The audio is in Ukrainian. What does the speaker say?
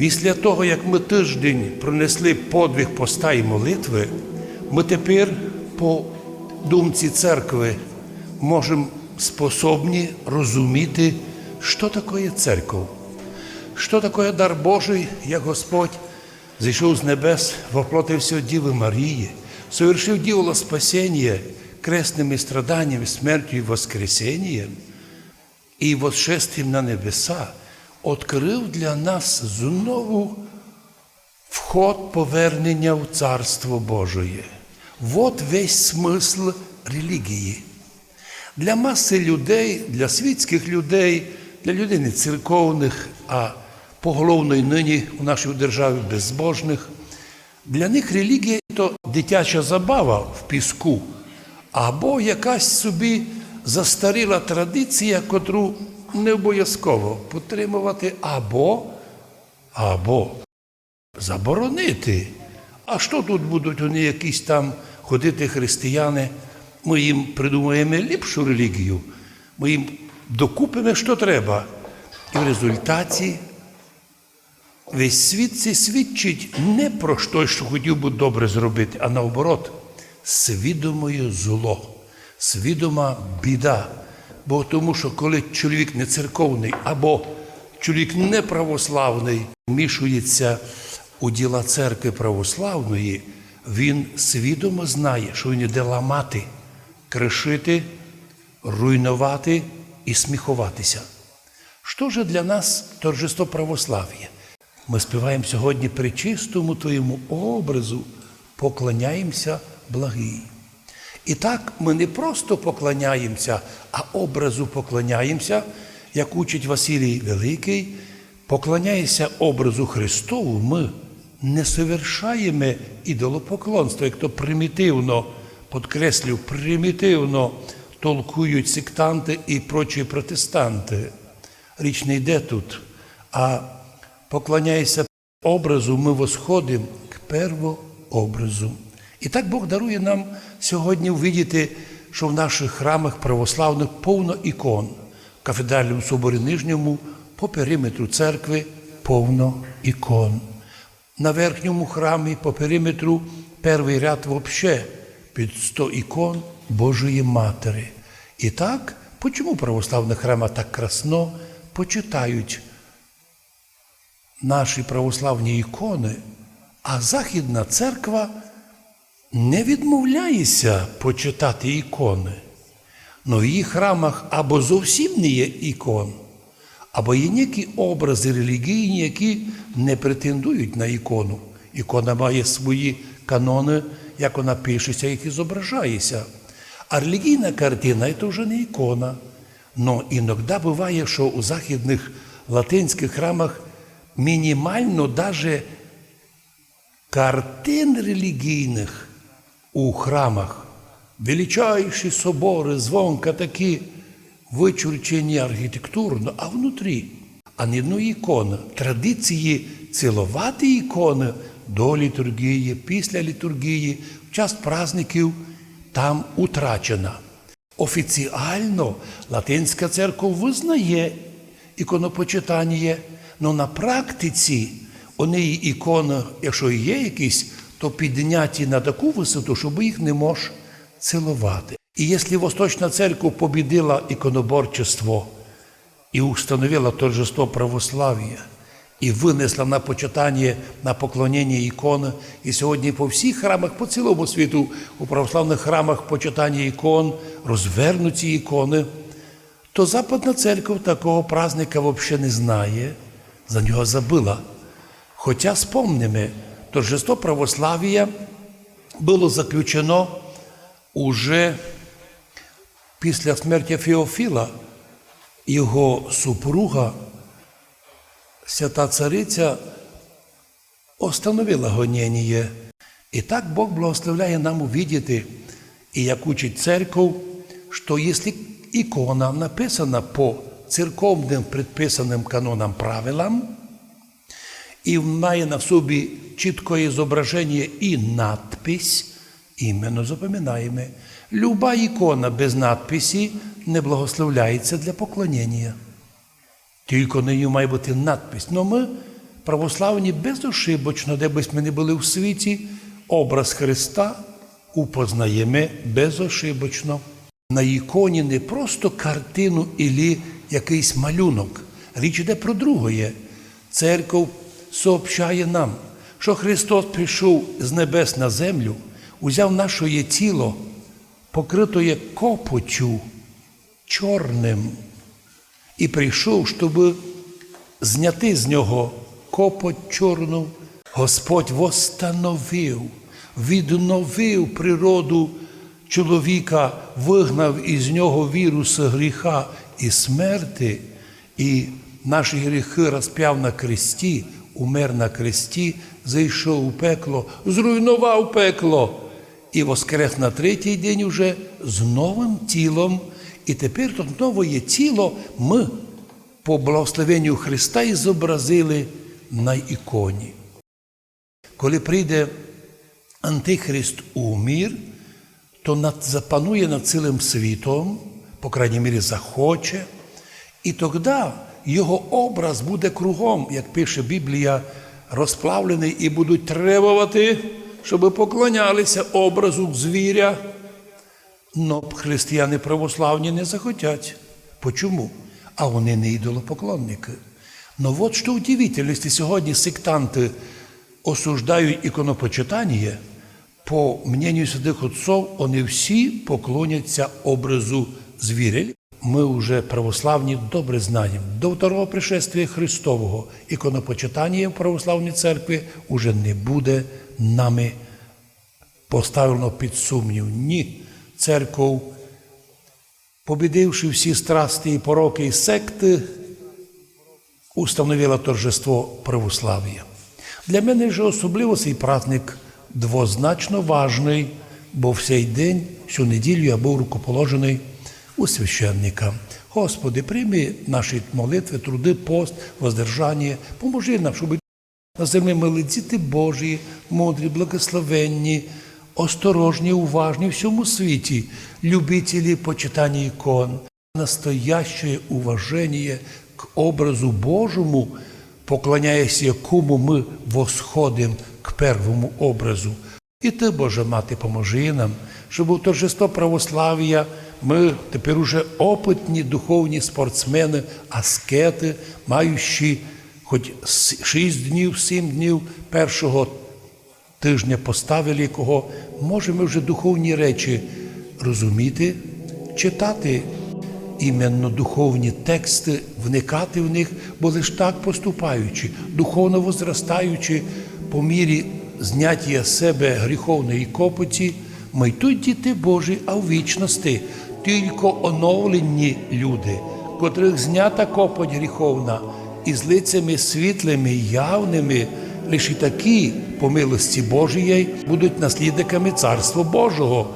Після того, як ми тиждень пронесли подвиг поста і молитви, ми тепер, по думці церкви, можемо способні розуміти, що таке церква, що таке дар Божий, як Господь зійшов з небес, воплотився Діви Марії, совершив діло спасіння крестними страданнями, смертю і воскресінням, і восшествием на небеса відкрив для нас знову вход повернення в Царство Божие. Вот весь смисл релігії. Для маси людей, для світських людей, для людей не церковних, а поголовно й нині у нашій державі безбожних, для них релігія то дитяча забава в піску, або якась собі застаріла традиція, котру не обов'язково підтримувати, або, або заборонити. А що тут будуть вони якісь там ходити християни? Ми їм придумаємо ліпшу релігію, ми їм докупимо, що треба. І в результаті весь світ це свідчить не про те, що хотів би добре зробити, а наоборот, свідомою зло, свідома біда. Бо тому, що коли чоловік не церковний або чоловік не православний вмішується у діла церкви православної, він свідомо знає, що він іде ламати, кришити, руйнувати і сміхуватися. Що ж для нас торжество православ'я? Ми співаємо сьогодні при чистому Твоєму образу, поклоняємося благий. І так ми не просто поклоняємося, а образу поклоняємося, як учить Василій Великий, поклоняємося образу Христову, ми не совершаємо ідолопоклонство, як то примітивно, підкреслю, примітивно толкують сектанти і прочі протестанти. Річ не йде тут, а поклоняємося образу, ми восходимо к первообразу. І так Бог дарує нам сьогодні увидіти, що в наших храмах православних повно ікон. В кафедральному соборі Нижньому по периметру церкви повно ікон. На верхньому храмі по периметру перший ряд взагалі під 100 ікон Божої Матері. І так, чому православні храми так красно почитають наші православні ікони, а Західна церква не відмовляється почитати ікони. Но в її храмах або зовсім не є ікон, або є які образи релігійні, які не претендують на ікону. Ікона має свої канони, як вона пишеться, як і зображається. А релігійна картина це вже не ікона. Но іноді буває, що у західних латинських храмах мінімально даже картин релігійних у храмах, величайші собори, звонка такі вичурчені архітектурно, а внутрі, а не одної ікони. Традиції цілувати ікони до літургії, після літургії, в час праздників там утрачена. Офіціально Латинська церква визнає іконопочитання, але на практиці у неї ікони, якщо є якісь, то підняті на таку висоту, щоб їх не мож цілувати. І якщо Восточна церква побідила іконоборчество і установила торжество православ'я, і винесла на почитання, на поклонення ікони, і сьогодні по всіх храмах, по цілому світу, у православних храмах почитання ікон, розвернуті ікони, то Западна церква такого праздника взагалі не знає, за нього забила. Хоча спомнимо, торжество православ'я було заключено уже після смерті Феофіла, його супруга, свята цариця, остановила гонення. І так Бог благословляє нам увидіти, і як учить церков, що якщо ікона написана по церковним предписаним канонам правилам, і має на собі чітке зображення і надпись, іменно запам'ятаємо, люба ікона без надписі не благословляється для поклонення. Тільки на ній має бути надпись. Но ми православні безошибочно, де би ми не були в світі, образ Христа упознаємо безошибочно. На іконі не просто картину ілі якийсь малюнок. Річ іде про другое. Церков сообщає нам, що Христос прийшов з небес на землю, узяв наше тіло, покритоє копотю чорним, і прийшов, щоб зняти з нього копоть чорну. Господь восстановив, відновив природу чоловіка, вигнав із нього вірус гріха і смерти, і наші гріхи розп'яв на кресті, умер на кресті, зайшов у пекло, зруйнував пекло і воскрес на третій день уже з новим тілом. І тепер тут нове тіло ми по благословенню Христа і зобразили на іконі. Коли прийде Антихрист у мір, то над, запанує над цілим світом, по крайній мірі захоче, і тоді його образ буде кругом, як пише Біблія, розплавлений, і будуть требувати, щоб поклонялися образу звіря. Но християни православні не захотять. Почому? А вони не ідолопоклонники. Но от що удивительно, якщо сьогодні сектанти осуждають іконопочитання, по мнению святих отцов, вони всі поклоняться образу звіря. Ми вже православні добре знаємо. До второго пришествия Христового іконопочитання в православній церкві уже не буде нами поставлено під сумнів. Ні, церков, побідивши всі страсти і пороки і секти, установила торжество православ'я. Для мене ж особливо цей праздник двозначно важний, бо в цей день, всю неділю я був рукоположений у священника. Господи, прийми наші молитви, труди, пост, воздержання, поможи нам, щоб на землі мили діти Божі, мудрі, благословенні, осторожні, уважні в всьому світі, любителі почитання ікон, настоящее уважение к образу Божому, поклоняясь якому ми восходимо к первому образу. І ти, Божа Мати, поможи нам, щоб у торжество православ'я ми тепер уже опитні духовні спортсмени, аскети, маючи хоч шість днів, сім днів першого тижня поставили кого, можемо вже духовні речі розуміти, читати. Іменно духовні тексти, вникати в них, бо лиш так поступаючи, духовно возростаючи по мірі зняття себе гріховної копоті, ми тут діти Божі, а в вічності тільки оновлені люди, котрих знята копоть гріховна, і з лицями світлими, явними, лише такі, по милості Божій, будуть наслідниками Царства Божого.